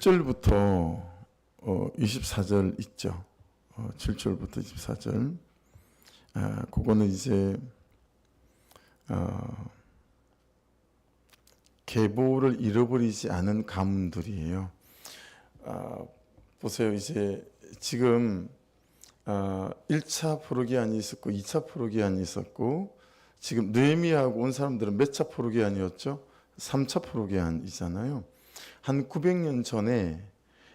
7절부터 어, 24절 있죠. 어, 7절부터 24절. 아, 그거는 이제 어, 계보를 잃어버리지 않은 가문들이에요. 아, 보세요. 이제 지금 아, 1차 포로기한이 있었고 2차 포로기한이 있었고 지금 느헤미야하고 온 사람들은 몇 차 포로기한이었죠? 3차 포로기한이잖아요. 한 900년 전에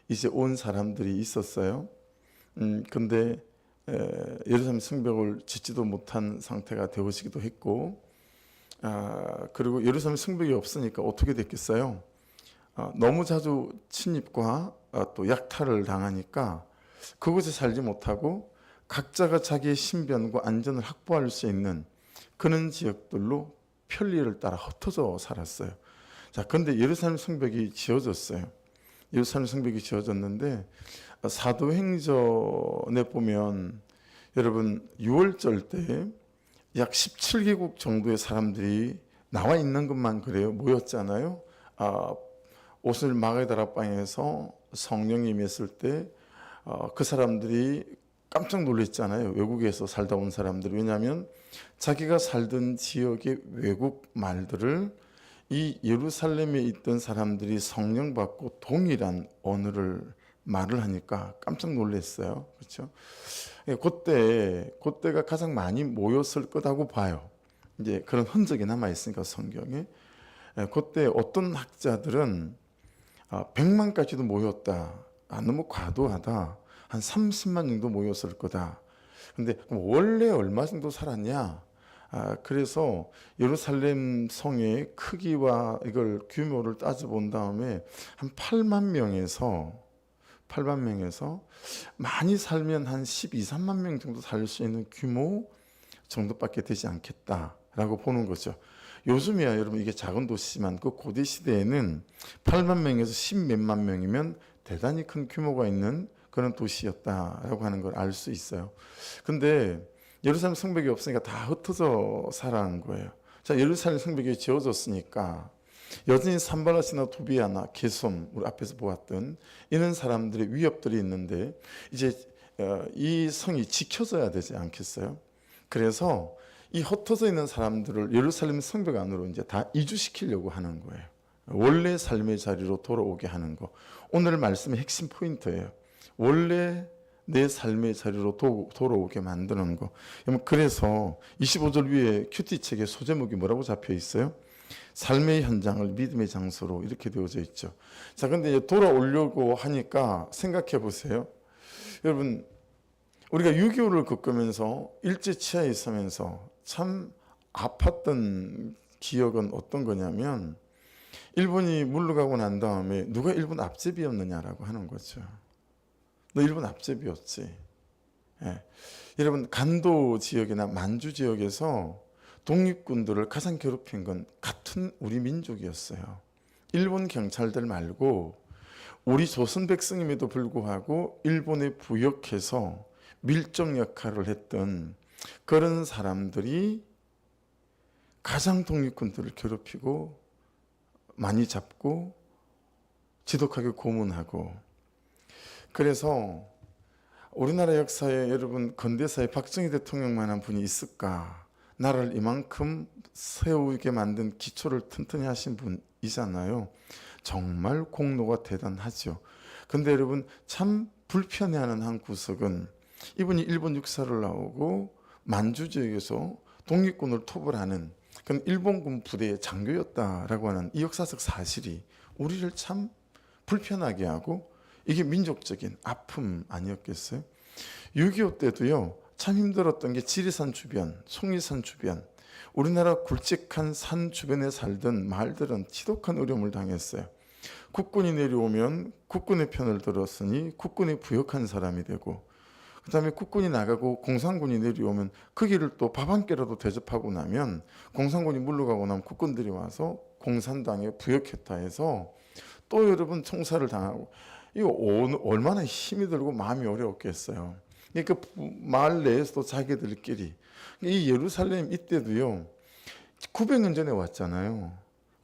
이제 온 사람들이 있었어요. 음, 근데 에, 예루살렘 성벽을 짓지도 못한 상태가 되어지기도 했고, 아, 그리고 예루살렘 성벽이 없으니까 어떻게 됐겠어요? 아, 너무 자주 침입과 아, 또 약탈을 당하니까 그곳에 살지 못하고 각자가 자기의 신변과 안전을 확보할 수 있는 그런 지역들로 편리를 따라 흩어져 살았어요. 자, 근데 예루살렘 성벽이 지어졌어요. 예루살렘 성벽이 지어졌는데 사도행전에 보면 여러분 6월절 때 약 17개국 정도의 사람들이 나와 있는 것만 그래요. 모였잖아요. 아, 옷을 마게다라방에서 성령이 임했을 때 어, 그 사람들이 깜짝 놀랐잖아요. 외국에서 살다 온 사람들. 왜냐하면 자기가 살던 지역의 외국 말들을 이 예루살렘에 있던 사람들이 성령 받고 동일한 언어를 말을 하니까 깜짝 놀랐어요. 그렇죠? 예, 그때 그때가 가장 많이 모였을 거라고 봐요. 이제 그런 흔적이 남아 있으니까 성경에 예, 그때 어떤 학자들은 아, 100만까지도 모였다. 아, 너무 과도하다. 한 30만 정도 모였을 거다. 근데 원래 얼마 정도 살았냐? 아, 그래서 예루살렘 성의 크기와 이걸 규모를 따져본 다음에 한 8만 명에서 8만 명에서 많이 살면 한 12, 3만 명 정도 살 수 있는 규모 정도밖에 되지 않겠다라고 보는 거죠. 요즘이야 여러분 이게 작은 도시지만 그 고대 시대에는 8만 명에서 10 몇만 명이면 대단히 큰 규모가 있는 그런 도시였다라고 하는 걸 알 수 있어요. 근데 예루살렘 성벽이 없으니까 다 흩어져 살아간 거예요. 자, 예루살렘 성벽이 지어졌으니까 여전히 산발라시나 도비아나 게솜 우리 앞에서 보았던 이런 사람들의 위협들이 있는데 이제 어, 이 성이 지켜져야 되지 않겠어요? 그래서 이 흩어져 있는 사람들을 예루살렘 성벽 안으로 이제 다 이주시키려고 하는 거예요. 원래 삶의 자리로 돌아오게 하는 거. 오늘 말씀의 핵심 포인트예요. 원래 내 삶의 자리로 도, 돌아오게 만드는 거. 그래서 25절 위에 큐티 책의 소제목이 뭐라고 잡혀 있어요? 삶의 현장을 믿음의 장소로 이렇게 되어져 있죠. 자, 근데 돌아오려고 하니까 생각해 보세요. 여러분, 우리가 6.25를 겪으면서 일제 치하에 있으면서 참 아팠던 기억은 어떤 거냐면 일본이 물러가고 난 다음에 누가 일본 앞제비였느냐라고 하는 거죠. 너 일본 앞제비였지. 예. 여러분 간도 지역이나 만주 지역에서 독립군들을 가장 괴롭힌 건 같은 우리 민족이었어요. 일본 경찰들 말고 우리 조선 백성임에도 불구하고 일본에 부역해서 밀접 역할을 했던 그런 사람들이 가장 독립군들을 괴롭히고 많이 잡고 지독하게 고문하고 그래서 우리나라 역사에 여러분 근대사에 박정희 대통령만한 분이 있을까? 나라를 이만큼 세우게 만든 기초를 튼튼히 하신 분이잖아요. 정말 공로가 대단하죠. 근데 여러분 참 불편해하는 한 구석은 이분이 일본 육사를 나오고 만주 지역에서 독립군을 토벌하는 그런 일본군 부대의 장교였다라고 하는 이 역사적 사실이 우리를 참 불편하게 하고 이게 민족적인 아픔 아니었겠어요? 6.25 때도요, 참 힘들었던 게 지리산 주변, 송리산 주변, 우리나라 굵직한 산 주변에 살던 마을들은 지독한 어려움을 당했어요. 국군이 내려오면 국군의 편을 들었으니 국군에 부역한 사람이 되고, 그 다음에 국군이 나가고 공산군이 내려오면 그 길을 또 밥 한 끼라도 대접하고 나면 공산군이 물러가고 나면 국군들이 와서 공산당에 부역했다 해서 또 여러분 총살을 당하고 이거 얼마나 힘이 들고 마음이 어려웠겠어요. 그러니까 마을 내에서도 자기들끼리 이 예루살렘 이때도요 900년 전에 왔잖아요.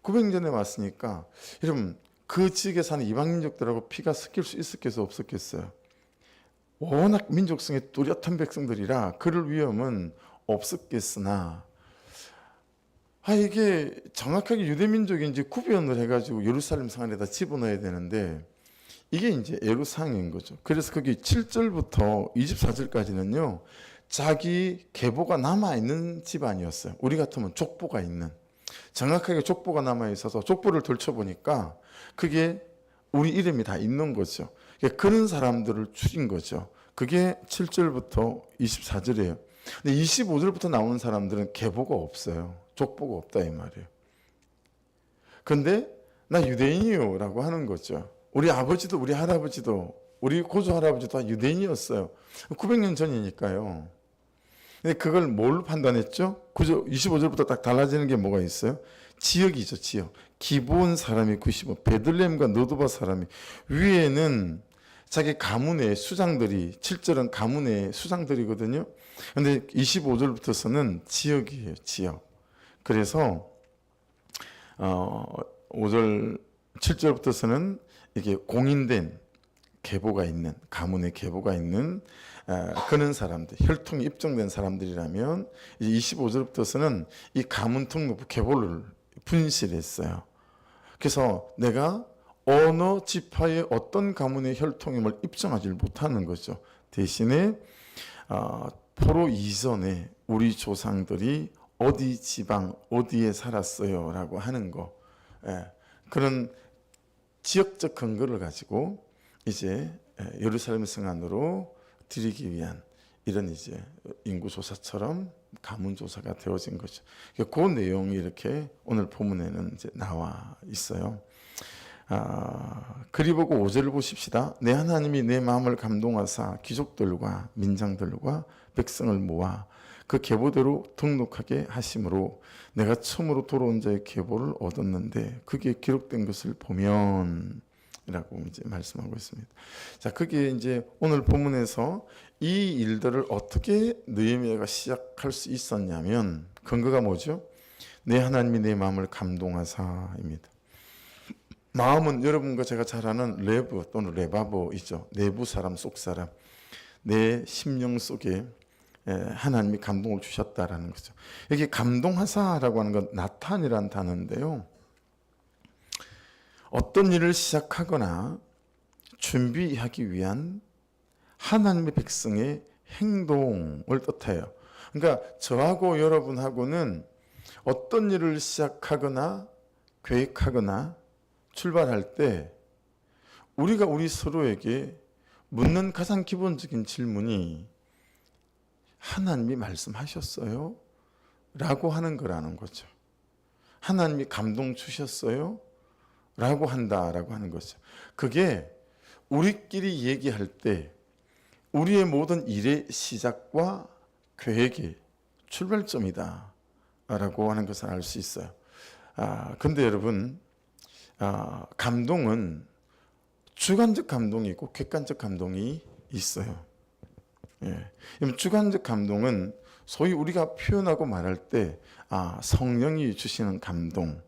900년 전에 왔으니까 여러분 그 지역에 사는 이방민족들하고 피가 섞일 수 있었겠어 없었겠어요. 워낙 민족성이 뚜렷한 백성들이라 그럴 위험은 없었겠으나 아 이게 정확하게 유대 민족인지 구별을 해가지고 예루살렘 성 안에다 집어넣어야 되는데 이게 이제 애로사항인 거죠. 그래서 거기 7절부터 24절까지는요. 자기 계보가 남아 있는 집안이었어요. 우리 같으면 족보가 있는 정확하게 족보가 남아 있어서 족보를 들춰보니까 그게 우리 이름이 다 있는 거죠. 그러니까 그런 사람들을 죽인 거죠. 그게 7절부터 24절이에요. 근데 25절부터 나오는 사람들은 계보가 없어요. 족보가 없다 이 말이에요. 근데 나 유대인이요라고 하는 거죠. 우리 아버지도 우리 할아버지도 우리 고조 할아버지도 다 유대인이었어요. 900년 전이니까요. 근데 그걸 뭘 판단했죠? 그저 25절부터 딱 달라지는 게 뭐가 있어요? 지역이죠, 지역. 기본 사람이 95, 베들레헴과 노도바 사람이 위에는 자기 가문의 수장들이 7절은 가문의 수장들이거든요. 근데 25절부터서는 지역이에요, 지역. 그래서 어 5절 7절부터서는 이게 공인된 계보가 있는 가문의 계보가 있는 아, 그런 사람들 혈통이 입증된 사람들이라면 이제 25절부터서는 이 가문 등록부 계보를 분실했어요. 그래서 내가 어느 지파의 어떤 가문의 혈통임을 입증하지 못하는 거죠. 대신에 아, 포로 이전에 우리 조상들이 어디 지방 어디에 살았어요라고 하는 거 예, 그런 지역적 근거를 가지고 이제 예, 예루살렘 성 안으로 들이기 위한 이런 이제 인구 조사처럼 가문 조사가 되어진 거죠. 그 내용이 이렇게 오늘 본문에는 이제 나와 있어요. 아, 그리 보고 5절을 보십시다. 내 하나님이 내 마음을 감동하사 귀족들과 민장들과 백성을 모아 그 계보대로 등록하게 하심으로 내가 처음으로 돌아온 자의 계보를 얻었는데 그게 기록된 것을 보면 이라고 이제 말씀하고 있습니다. 자, 그게 이제 오늘 본문에서 이 일들을 어떻게 느헤미야가 시작할 수 있었냐면 근거가 뭐죠? 내 하나님이 내 마음을 감동하사입니다. 마음은 여러분과 제가 잘 아는 레브 또는 레바보이죠. 내부 사람 속 사람. 내 심령 속에 예, 하나님이 감동을 주셨다라는 거죠. 여기 감동하사라고 하는 건 나탄이라는 단어인데요. 어떤 일을 시작하거나 준비하기 위한 하나님의 백성의 행동을 뜻해요. 그러니까 저하고 여러분하고는 어떤 일을 시작하거나 계획하거나 출발할 때 우리가 우리 서로에게 묻는 가장 기본적인 질문이 하나님이 말씀하셨어요? 라고 하는 거라는 거죠. 하나님이 감동 주셨어요? 라고 한다라고 하는 거죠. 그게 우리끼리 얘기할 때 우리의 모든 일의 시작과 계획의 출발점이다. 라고 하는 것을 알 수 있어요. 아, 근데 여러분, 아, 감동은 주관적 감동이 있고 객관적 감동이 있어요. 예. 주관적 감동은 소위 우리가 표현하고 말할 때, 아, 성령이 주시는 감동,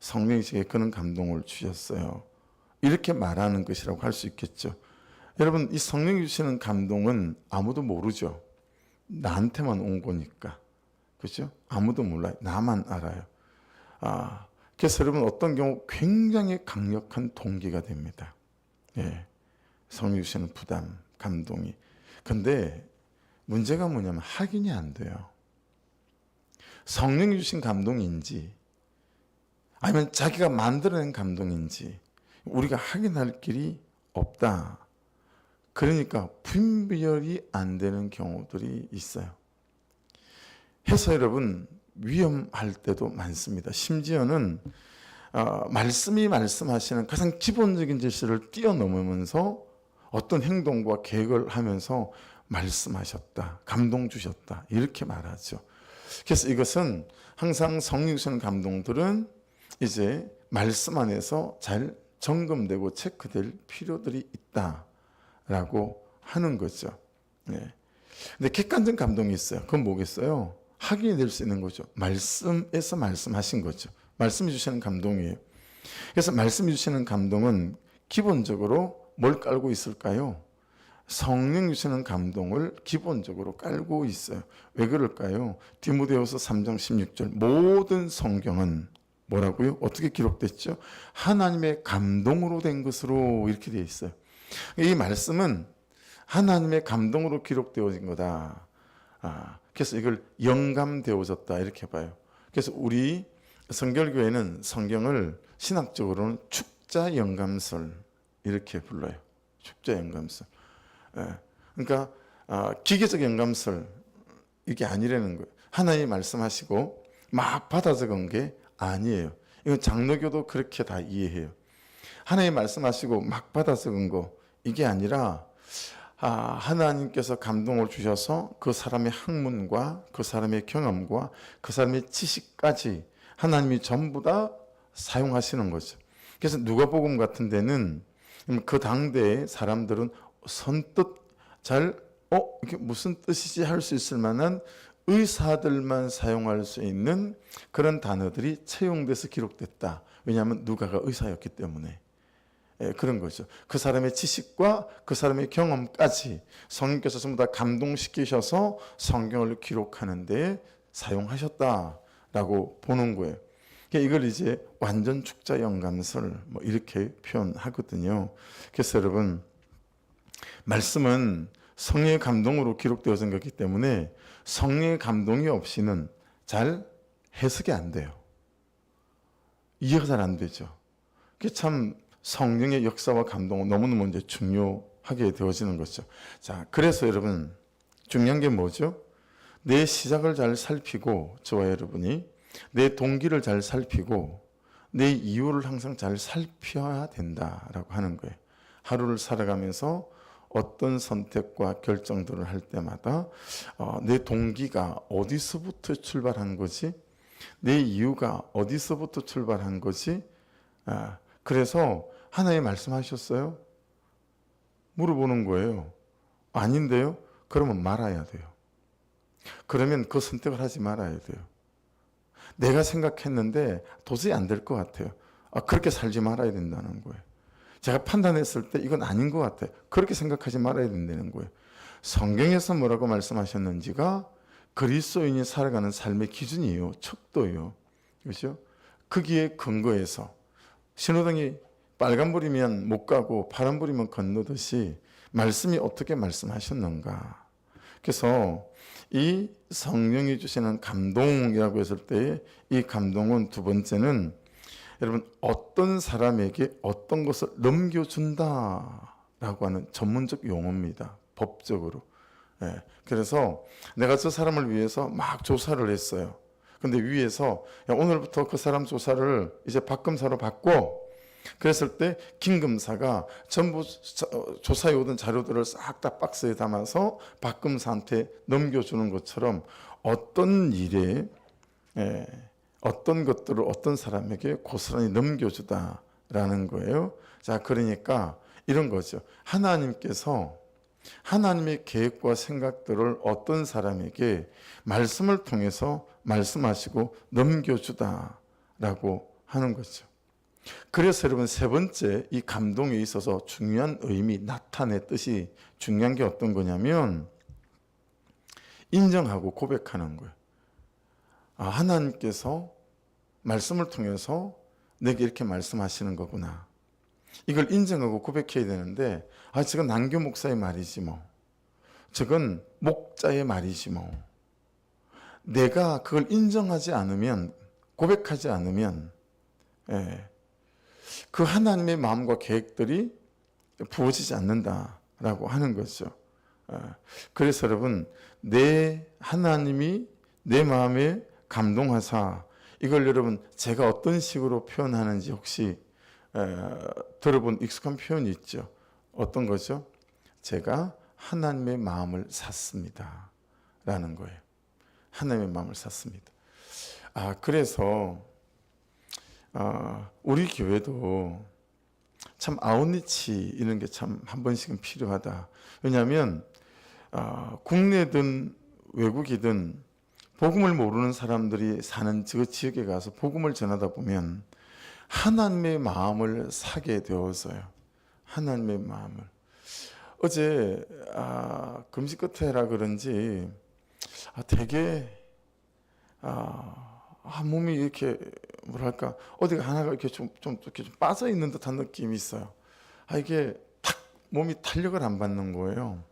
성령이 제게 그런 감동을 주셨어요. 이렇게 말하는 것이라고 할 수 있겠죠. 여러분, 이 성령이 주시는 감동은 아무도 모르죠. 나한테만 온 거니까. 그죠? 아무도 몰라요. 나만 알아요. 아, 그래서 여러분 어떤 경우 굉장히 강력한 동기가 됩니다. 예. 성령 주시는 부담, 감동이. 근데 문제가 뭐냐면 확인이 안 돼요. 성령이 주신 감동인지 아니면 자기가 만들어낸 감동인지 우리가 확인할 길이 없다. 그러니까 분별이 안 되는 경우들이 있어요. 해서 여러분 위험할 때도 많습니다. 심지어는 어, 말씀이 말씀하시는 가장 기본적인 질서를 뛰어넘으면서 어떤 행동과 계획을 하면서 말씀하셨다, 감동 주셨다 이렇게 말하죠. 그래서 이것은 항상 주시는 감동들은 이제 말씀 안에서 잘 점검되고 체크될 필요들이 있다라고 하는 거죠. 네. 근데 객관적 감동이 있어요. 그건 뭐겠어요? 확인이 될 수 있는 거죠. 말씀에서 말씀하신 거죠. 말씀해 주시는 감동이에요. 그래서 말씀해 주시는 감동은 기본적으로 뭘 깔고 있을까요? 성령 주시는 감동을 기본적으로 깔고 있어요. 왜 그럴까요? 디모데후서 3장 16절 모든 성경은 뭐라고요? 어떻게 기록됐죠? 하나님의 감동으로 된 것으로 이렇게 되어 있어요. 이 말씀은 하나님의 감동으로 기록되어진 거다. 아, 그래서 이걸 영감되어졌다 이렇게 봐요. 그래서 우리 성결교회는 성경을 신학적으로는 축자 영감설 이렇게 불러요. 축자 영감설. 예. 그러니까 아, 기계적 영감설 이게 아니라는 거예요. 하나님 말씀하시고 막 받아 적은 게 아니에요. 이건 장로교도 그렇게 다 이해해요. 하나님 말씀하시고 막 받아 적은 거 이게 아니라 아, 하나님께서 감동을 주셔서 그 사람의 학문과 그 사람의 경험과 그 사람의 지식까지 하나님이 전부 다 사용하시는 거죠. 그래서 누가복음 같은 데는 그 당대의 사람들은 선뜻 잘 어, 이게 무슨 뜻이지 할 수 있을 만한 의사들만 사용할 수 있는 그런 단어들이 채용돼서 기록됐다. 왜냐하면 누가가 의사였기 때문에. 예, 그런 거죠. 그 사람의 지식과 그 사람의 경험까지 성령께서 전부 다 감동시키셔서 성경을 기록하는데 사용하셨다라고 보는 거예요. 그러니까 이걸 이제 완전 축자 영감설 뭐 이렇게 표현하거든요. 그래서 여러분 말씀은 성령의 감동으로 기록되어진 거기 때문에 성령의 감동이 없이는 잘 해석이 안 돼요. 이해가 잘 안 되죠. 그게 참 성령의 역사와 감동은 너무너무 이제 중요하게 되어지는 거죠. 자, 그래서 여러분 중요한 게 뭐죠? 내 시작을 잘 살피고 저와 여러분이 내 동기를 잘 살피고 내 이유를 항상 잘 살펴야 된다라고 하는 거예요. 하루를 살아가면서 어떤 선택과 결정들을 할 때마다 어, 내 동기가 어디서부터 출발한 거지? 내 이유가 어디서부터 출발한 거지? 아, 그래서 하나님 말씀하셨어요? 물어보는 거예요. 아닌데요? 그러면 말아야 돼요. 그러면 그 선택을 하지 말아야 돼요. 내가 생각했는데 도저히 안 될 것 같아요. 아, 그렇게 살지 말아야 된다는 거예요. 제가 판단했을 때 이건 아닌 것 같아요. 그렇게 생각하지 말아야 된다는 거예요. 성경에서 뭐라고 말씀하셨는지가 그리스도인이 살아가는 삶의 기준이에요. 척도예요. 그렇죠? 거기에 근거해서 신호등이 빨간불이면 못 가고 파란불이면 건너듯이 말씀이 어떻게 말씀하셨는가. 그래서 이 성령이 주시는 감동이라고 했을 때 이 감동은 두 번째는 여러분 어떤 사람에게 어떤 것을 넘겨준다라고 하는 전문적 용어입니다. 법적으로. 예, 그래서 내가 저 사람을 위해서 막 조사를 했어요. 근데 위에서 야, 오늘부터 그 사람 조사를 이제 박검사로 받고 그랬을 때 김검사가 전부 조사해 오던 자료들을 싹 다 박스에 담아서 박검사한테 넘겨주는 것처럼 어떤 일에 예, 어떤 것들을 어떤 사람에게 고스란히 넘겨주다라는 거예요. 자, 그러니까 이런 거죠. 하나님께서 하나님의 계획과 생각들을 어떤 사람에게 말씀을 통해서 말씀하시고 넘겨주다라고 하는 거죠. 그래서 여러분 세 번째 이 감동에 있어서 중요한 의미 나타내 뜻이 중요한 게 어떤 거냐면 인정하고 고백하는 거예요. 아, 하나님께서 말씀을 통해서 내게 이렇게 말씀하시는 거구나. 이걸 인정하고 고백해야 되는데 아 저건 남교 목사의 말이지 뭐. 저건 목자의 말이지 뭐. 내가 그걸 인정하지 않으면 고백하지 않으면 예, 그 하나님의 마음과 계획들이 부어지지 않는다라고 하는 거죠. 예, 그래서 여러분 내 하나님이 내 마음에 감동하사 이걸 여러분 제가 어떤 식으로 표현하는지 혹시 에, 들어본 익숙한 표현이 있죠. 어떤 거죠? 제가 하나님의 마음을 샀습니다. 라는 거예요. 하나님의 마음을 샀습니다. 아, 그래서, 아, 우리 교회도 참 아웃리치 이런 게 참 한 번씩은 필요하다. 왜냐하면, 아, 국내든 외국이든 복음을 모르는 사람들이 사는 그 지역에 가서 복음을 전하다 보면 하나님의 마음을 사게 되어서요. 하나님의 마음을. 어제 아, 금식 끝에라 그런지 아, 되게 아, 아, 몸이 이렇게 뭐랄까 어디가 하나가 이렇게 좀, 좀 이렇게 좀 빠져 있는 듯한 느낌이 있어요. 아 이게 탁 몸이 탄력을 안 받는 거예요.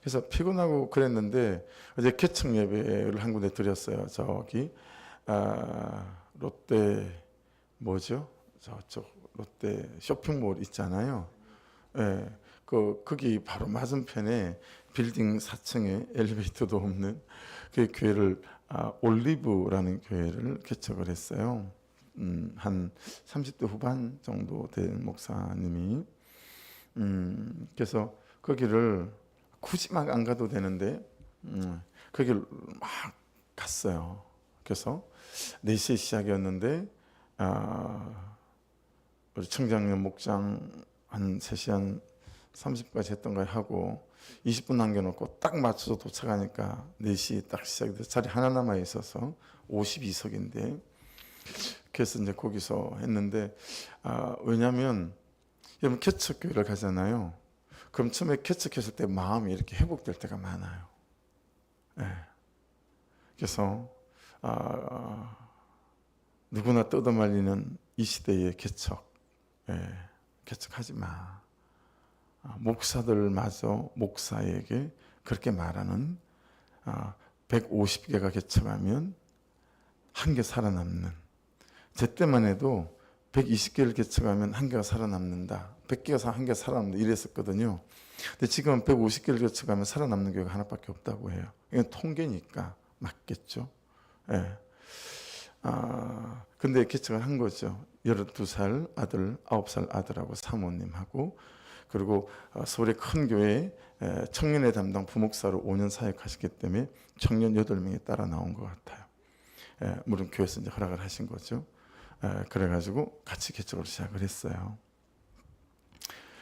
그래서 피곤하고 그랬는데 어제 개척 예배를 한 군데 드렸어요. 저기 아, 롯데 뭐죠? 저쪽 롯데 쇼핑몰 있잖아요. 예, 그 거기 바로 맞은편에 빌딩 4층에 엘리베이터도 없는 그 교회를 아, 올리브라는 교회를 개척을 했어요. 음, 한 30대 후반 정도 된 목사님이 음, 그래서 거기를 굳이 막 안 가도 되는데 음, 거기를 막 갔어요. 그래서 4시에 시작이었는데 아, 우리 청장님 목장 한 3시 한 30까지 했던가 하고 20분 남겨놓고 딱 맞춰서 도착하니까 4시 딱 시작이 돼서 자리 하나 남아 있어서 52석인데 그래서 이제 거기서 했는데 아, 왜냐하면 여러분 개척교회를 가잖아요. 그럼 처음에 개척했을 때 마음이 이렇게 회복될 때가 많아요. 예. 그래서 아, 누구나 뜯어말리는 이 시대의 개척, 예, 개척하지 마. 아, 목사들마저 목사에게 그렇게 말하는 아, 150개가 개척하면 한 개 살아남는. 제 때만 해도 120개를 개척하면 한 개가 살아남는다. 100개가 한 개가 살아남는다. 이랬었거든요. 근데 지금은 150개를 개척하면 살아남는 교회가 하나밖에 없다고 해요. 이건 통계니까 맞겠죠. 예. 아, 근데 개척을 한 거죠. 12살 아들, 9살 아들하고 사모님하고 그리고 어, 서울의 큰 교회에 에, 청년의 담당 부목사로 5년 사역하셨기 때문에 청년 8명이 따라 나온 것 같아요. 에, 물론 교회에서 이제 허락을 하신 거죠. 에, 그래가지고 같이 개척을 시작을 했어요.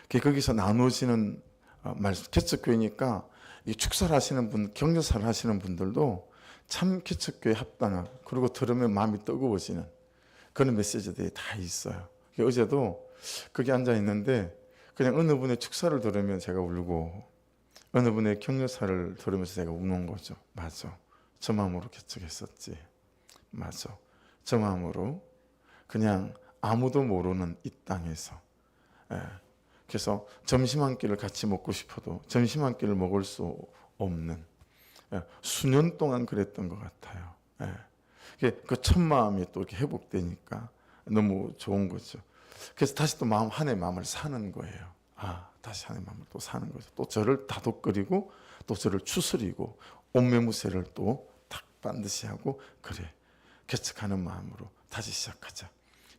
그 거기서 나누어지는 어, 말씀, 개척교회니까 이 축사를 하시는 분, 격려사를 하시는 분들도 참 개척교회 합당한 그리고 들으면 마음이 뜨거워지는 그런 메시지들이 다 있어요. 어제도 거기 앉아 있는데 그냥 어느 분의 축사를 들으면 제가 울고 어느 분의 격려사를 들으면서 제가 우는 거죠. 맞아. 저 마음으로 개척했었지. 맞아. 저 마음으로 그냥 아무도 모르는 이 땅에서 예. 그래서 점심 한 끼를 같이 먹고 싶어도 점심 한 끼를 먹을 수 없는 예. 수년 동안 그랬던 것 같아요. 예. 그첫 마음이 또 이렇게 회복되니까 너무 좋은 거죠. 그래서 다시 또 마음 한해 마음을 사는 거예요. 아, 다시 한해 마음을 또 사는 거죠. 또 저를 다독거리고 또 저를 추스리고 온매무새를 또 탁 반드시 하고 그래 개척하는 마음으로 다시 시작하자.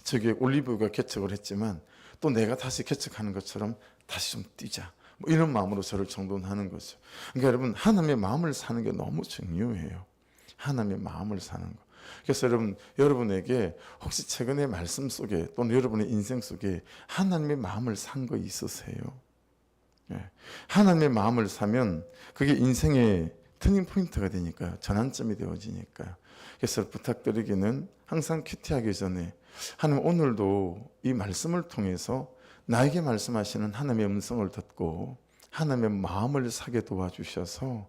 저기 올리브가 개척을 했지만 또 내가 다시 개척하는 것처럼 다시 좀 뛰자. 뭐 이런 마음으로 저를 정돈하는 거죠. 그러니까 여러분 하나님의 마음을 사는 게 너무 중요해요. 하나님의 마음을 사는 거. 그래서 여러분 여러분에게 혹시 최근의 말씀 속에 또는 여러분의 인생 속에 하나님의 마음을 산 거 있으세요? 예. 하나님의 마음을 사면 그게 인생의 터닝 포인트가 되니까요. 전환점이 되어지니까요. 그래서 부탁드리기는 항상 큐티하기 전에 하나님 오늘도 이 말씀을 통해서 나에게 말씀하시는 하나님의 음성을 듣고 하나님의 마음을 사게 도와주셔서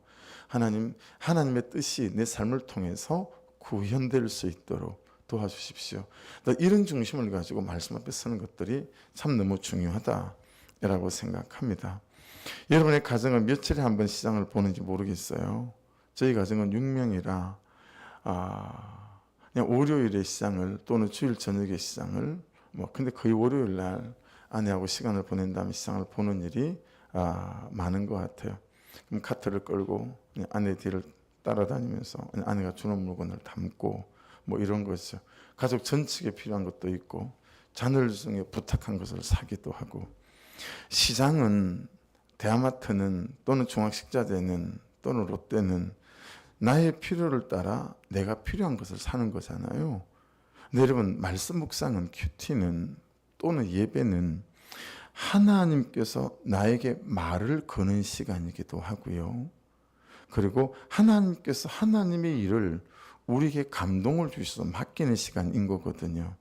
하나님 하나님의 뜻이 내 삶을 통해서 구현될 수 있도록 도와주십시오. 이런 중심을 가지고 말씀 앞에 서는 것들이 참 너무 중요하다라고 생각합니다. 여러분의 가정은 며칠에 한 번 시장을 보는지 모르겠어요. 저희 가정은 6명이라 아, 그냥 월요일에 시장을 또는 주일 저녁에 시장을 뭐 근데 거의 월요일 날 아내하고 시간을 보낸 다음에 시장을 보는 일이 아, 많은 것 같아요. 그럼 카트를 끌고 아내 뒤를 따라다니면서 아내가 주는 물건을 담고 뭐 이런 거죠. 가족 전체에 필요한 것도 있고 자녀들 중에 부탁한 것을 사기도 하고 시장은 대아마트는 또는 중학식자재는 또는 롯데는 나의 필요를 따라 내가 필요한 것을 사는 거잖아요. 근데 여러분 말씀 묵상은 큐티는 또는 예배는 하나님께서 나에게 말을 거는 시간이기도 하고요. 그리고 하나님께서 하나님의 일을 우리에게 감동을 주셔서 맡기는 시간인 거거든요.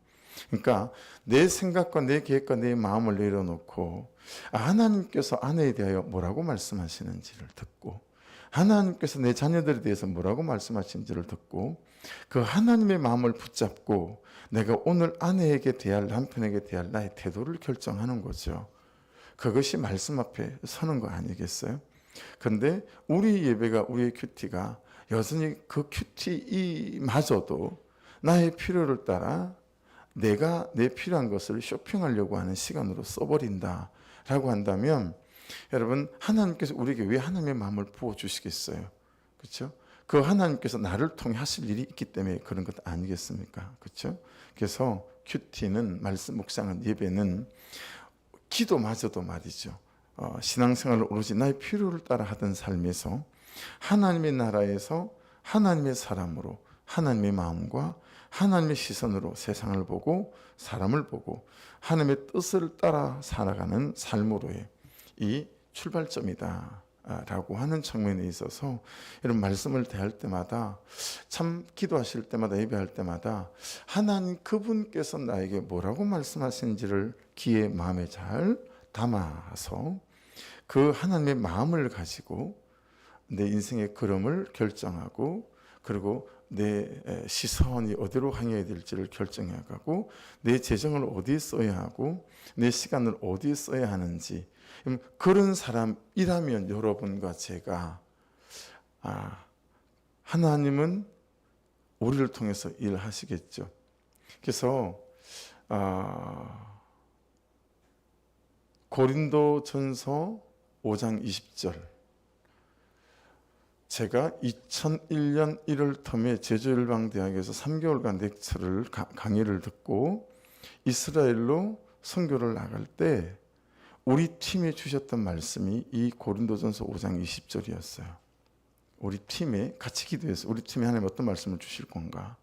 그러니까 내 생각과 내 계획과 내 마음을 내려놓고 아, 하나님께서 아내에 대하여 뭐라고 말씀하시는지를 듣고 하나님께서 내 자녀들에 대해서 뭐라고 말씀하시는지를 듣고 그 하나님의 마음을 붙잡고 내가 오늘 아내에게 대할 남편에게 대할 나의 태도를 결정하는 거죠. 그것이 말씀 앞에 서는 거 아니겠어요? 근데 우리 예배가 우리의 큐티가 여전히 그 큐티이마저도 나의 필요를 따라 내가 내 필요한 것을 쇼핑하려고 하는 시간으로 써버린다 라고 한다면 여러분 하나님께서 우리에게 왜 하나님의 마음을 부어 주시겠어요? 그렇죠? 그 하나님께서 나를 통해 하실 일이 있기 때문에 그런 것 아니겠습니까? 그렇죠? 그래서 큐티는 말씀 묵상은 예배는 기도마저도 말이죠. 어, 신앙생활을 오로지 나의 필요를 따라 하던 삶에서 하나님의 나라에서 하나님의 사람으로 하나님의 마음과 하나님의 시선으로 세상을 보고 사람을 보고 하나님의 뜻을 따라 살아가는 삶으로의 이 출발점이다. 라고 하는 측면에 있어서 이런 말씀을 대할 때마다 참 기도하실 때마다 예배할 때마다 하나님 그분께서 나에게 뭐라고 말씀하시는지를 귀에 마음에 잘 담아서 그 하나님의 마음을 가지고 내 인생의 걸음을 결정하고 그리고 내 시선이 어디로 향해야 될지를 결정해 가고 내 재정을 어디에 써야 하고 내 시간을 어디에 써야 하는지 음, 그런 사람이라면 여러분과 제가 아, 하나님은 우리를 통해서 일하시겠죠. 그래서 아, 고린도전서 5장 20절 제가 2001년 1월 텀에 제주일방대학에서 3개월간 렉처를 강의를 듣고 이스라엘로 선교를 나갈 때 우리 팀에 주셨던 말씀이 이 고린도전서 5장 20절이었어요. 우리 팀에 같이 기도해서 우리 팀에 하나님 어떤 말씀을 주실 건가?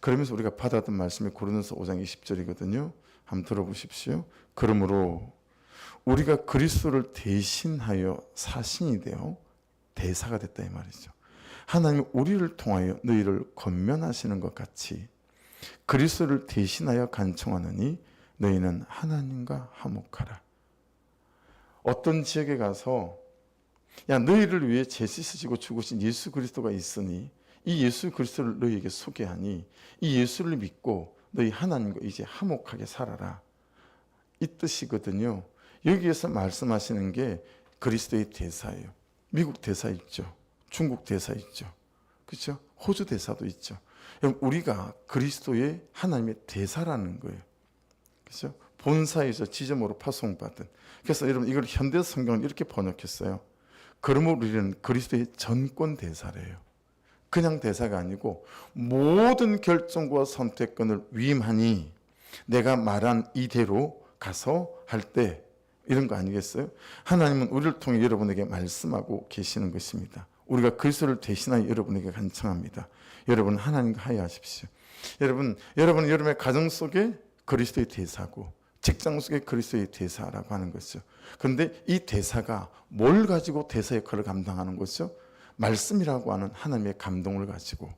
그러면서 우리가 받았던 말씀이 고린도서 5장 20절이거든요. 한번 들어보십시오. 그러므로 우리가 그리스도를 대신하여 사신이 되어 대사가 됐다 이 말이죠. 하나님 우리를 통하여 너희를 권면하시는 것 같이 그리스도를 대신하여 간청하느니 너희는 하나님과 화목하라. 어떤 지역에 가서 야 너희를 위해 죄 씻으시고 죽으신 예수 그리스도가 있으니 이 예수 그리스도를 너희에게 소개하니 이 예수를 믿고 너희 하나님과 이제 화목하게 살아라. 이 뜻이거든요. 여기에서 말씀하시는 게 그리스도의 대사예요. 미국 대사 있죠. 중국 대사 있죠. 그렇죠? 호주 대사도 있죠. 우리가 그리스도의 하나님의 대사라는 거예요. 그렇죠? 본사에서 지점으로 파송받은. 그래서 여러분 이걸 현대 성경은 이렇게 번역했어요. 그러므로 우리는 그리스도의 전권 대사래요. 그냥 대사가 아니고 모든 결정과 선택권을 위임하니 내가 말한 이대로 가서 할 때 이런 거 아니겠어요? 하나님은 우리를 통해 여러분에게 말씀하고 계시는 것입니다. 우리가 그리스도를 대신하여 여러분에게 간청합니다. 여러분 하나님과 하여하십시오. 여러분 여러분 여러분의 가정 속에 그리스도의 대사고 직장 속에 그리스도의 대사라고 하는 것이죠. 그런데 이 대사가 뭘 가지고 대사 역할을 감당하는 것이죠? 말씀이라고 하는 하나님의 감동을 가지고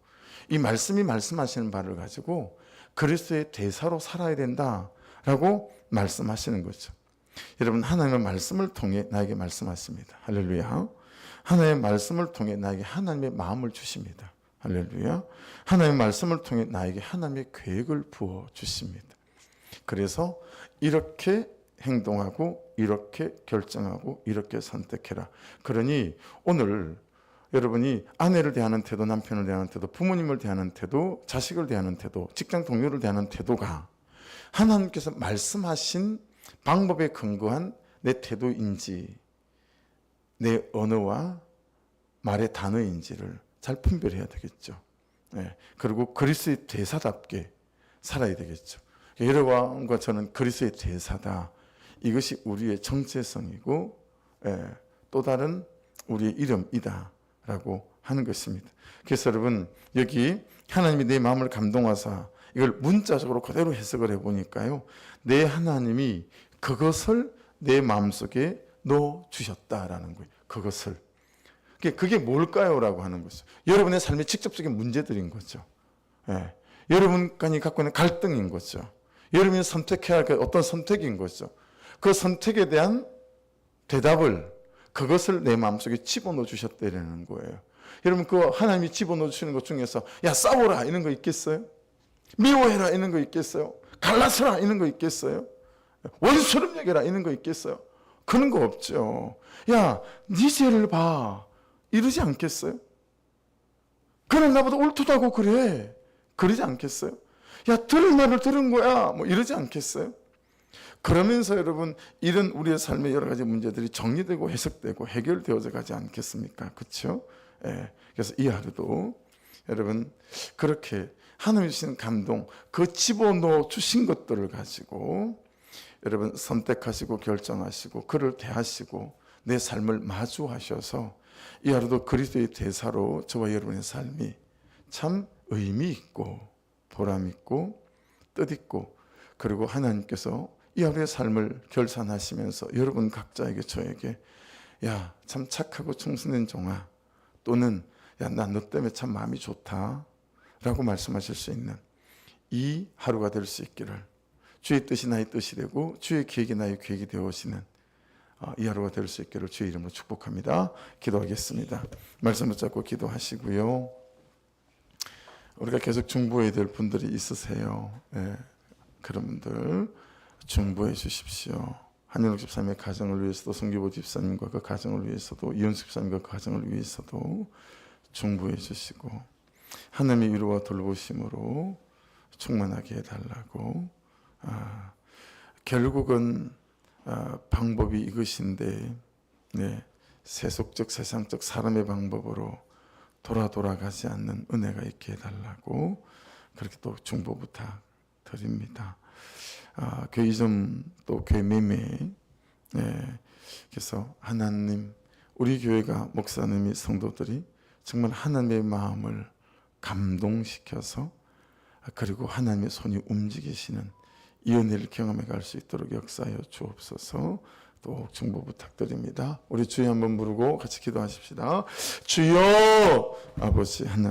이 말씀이 말씀하시는 바를 가지고 그리스도의 대사로 살아야 된다라고 말씀하시는 거죠. 여러분 하나님의 말씀을 통해 나에게 말씀하십니다. 할렐루야. 하나님의 말씀을 통해 나에게 하나님의 마음을 주십니다. 할렐루야. 하나님의 말씀을 통해 나에게 하나님의 계획을 부어 주십니다. 그래서 이렇게 행동하고 이렇게 결정하고 이렇게 선택해라. 그러니 오늘 여러분이 아내를 대하는 태도, 남편을 대하는 태도, 부모님을 대하는 태도, 자식을 대하는 태도, 직장 동료를 대하는 태도가 하나님께서 말씀하신 방법에 근거한 내 태도인지 내 언어와 말의 단어인지를 잘 분별해야 되겠죠. 네. 그리고 그리스의 대사답게 살아야 되겠죠. 여러분과 저는 그리스의 대사다. 이것이 우리의 정체성이고 예, 또 다른 우리의 이름이다라고 하는 것입니다. 그래서 여러분 여기 하나님이 내 마음을 감동하사 이걸 문자적으로 그대로 해석을 해보니까요. 내 하나님이 그것을 내 마음속에 넣어 주셨다라는 거예요. 그것을. 그게 뭘까요? 라고 하는 거죠. 여러분의 삶의 직접적인 문제들인 거죠. 예. 여러분간이 갖고 있는 갈등인 거죠. 여러분이 선택해야 할그 어떤 선택인 거죠. 그 선택에 대한 대답을 그것을 내 마음속에 집어넣어 주셨다는 거예요. 여러분 그 하나님이 집어넣어 주시는 것 중에서 야 싸워라 이런 거 있겠어요? 미워해라 이런 거 있겠어요? 갈라서라 이런 거 있겠어요? 원수름 여겨라 이런 거 있겠어요? 그런 거 없죠. 야, 네 죄를 봐. 이러지 않겠어요? 그는 나보다 옳다고 그래. 그러지 않겠어요? 야, 들을 말을 들은 거야. 뭐 이러지 않겠어요? 그러면서 여러분 이런 우리의 삶의 여러 가지 문제들이 정리되고 해석되고 해결되어져 가지 않겠습니까? 그렇죠? 예. 그래서 이 하루도 여러분 그렇게 하나님 주신 감동 그 집어넣어 주신 것들을 가지고 여러분 선택하시고 결정하시고 그를 대하시고 내 삶을 마주하셔서 이 하루도 그리스도의 대사로 저와 여러분의 삶이 참 의미 있고 보람 있고 뜻 있고 그리고 하나님께서 이 하루의 삶을 결산하시면서 여러분 각자에게 저에게 야 참 착하고 충성된 종아 또는 야 나 너 때문에 참 마음이 좋다 라고 말씀하실 수 있는 이 하루가 될 수 있기를 주의 뜻이 나의 뜻이 되고 주의 계획이 나의 계획이 되어지는 어, 이 하루가 될 수 있기를 주의 이름으로 축복합니다. 기도하겠습니다. 말씀 붙잡고 기도하시고요. 우리가 계속 중보해야 될 분들이 있으세요. 예, 그런 분들 중보해 주십시오. 한윤옥 집사님의 가정을 위해서도 성규보 집사님과 그 가정을 위해서도 이현숙 집사님과 그 가정을 위해서도 중보해 주시고 하나님의 위로와 돌보심으로 충만하게 해달라고 아, 결국은 아, 방법이 이것인데 네, 세속적 세상적 사람의 방법으로 돌아 돌아가지 않는 은혜가 있게 해달라고 그렇게 또 중보 부탁드립니다. 아, 교회 이점 또 교회 매매 네, 그래서 하나님 우리 교회가 목사님이 성도들이 정말 하나님의 마음을 감동시켜서 아, 그리고 하나님의 손이 움직이시는 이 은혜를 경험해 갈 수 있도록 역사하여 주옵소서. 또 중보 부탁드립니다. 우리 주여 한번 부르고 같이 기도하십시다. 주여 아버지 하나